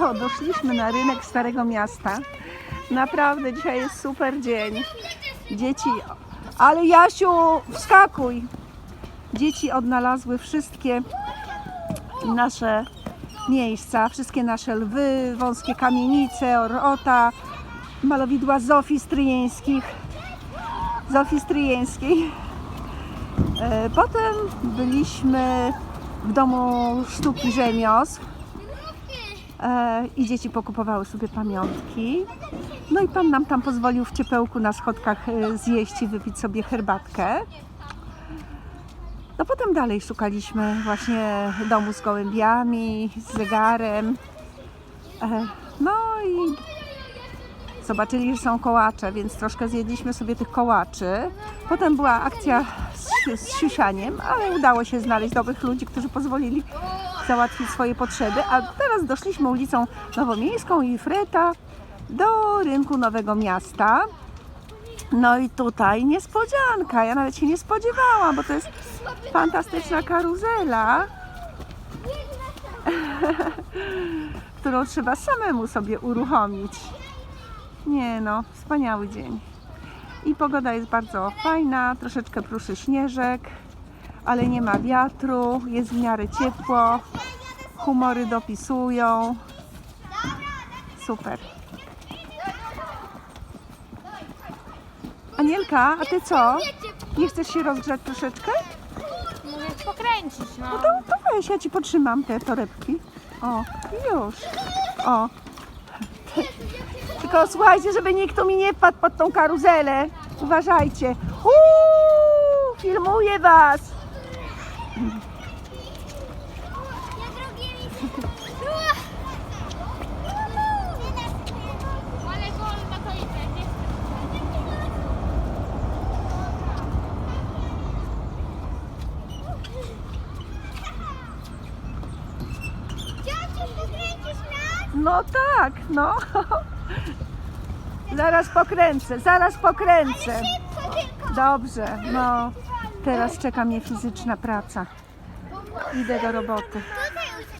No, doszliśmy na rynek Starego Miasta. Naprawdę dzisiaj jest super dzień. Dzieci, ale Jasiu, wskakuj! Dzieci odnalazły wszystkie nasze miejsca, wszystkie nasze lwy, wąskie kamienice, orota, malowidła Zofii Stryjeńskich. Zofii Stryjeńskiej. E, Potem byliśmy w Domu Sztuki Rzemiosł i dzieci pokupowały sobie pamiątki. No i pan nam tam pozwolił w ciepełku na schodkach e, zjeść i wypić sobie herbatkę. No potem dalej szukaliśmy właśnie domu z gołębiami, z zegarem. E, No i zobaczyli, że są kołacze, więc troszkę zjedliśmy sobie tych kołaczy. Potem była akcja z, z siusianiem, ale udało się znaleźć dobrych ludzi, którzy pozwolili załatwić swoje potrzeby. A teraz doszliśmy ulicą Nowomiejską i Freta do rynku Nowego Miasta. No i tutaj niespodzianka. Ja nawet się nie spodziewałam, bo to jest fantastyczna karuzela, którą trzeba samemu sobie uruchomić. Nie no, wspaniały dzień. I pogoda jest bardzo fajna, troszeczkę pruszy śnieżek, ale nie ma wiatru, jest w miarę ciepło, humory dopisują. Super. Anielka, a ty co? Nie chcesz się rozgrzać troszeczkę? Możesz pokręcić, no. No to, to weź, ja ci potrzymam te torebki. O, już. O. Tylko słuchajcie, żeby nikt tu mi nie wpadł pod tą karuzelę. Uważajcie. Uuu, filmuję was. Ale wolno to idzie, nie? No tak, no. Zaraz pokręcę, zaraz pokręcę. Dobrze, no. Teraz czeka mnie fizyczna praca. Idę do roboty.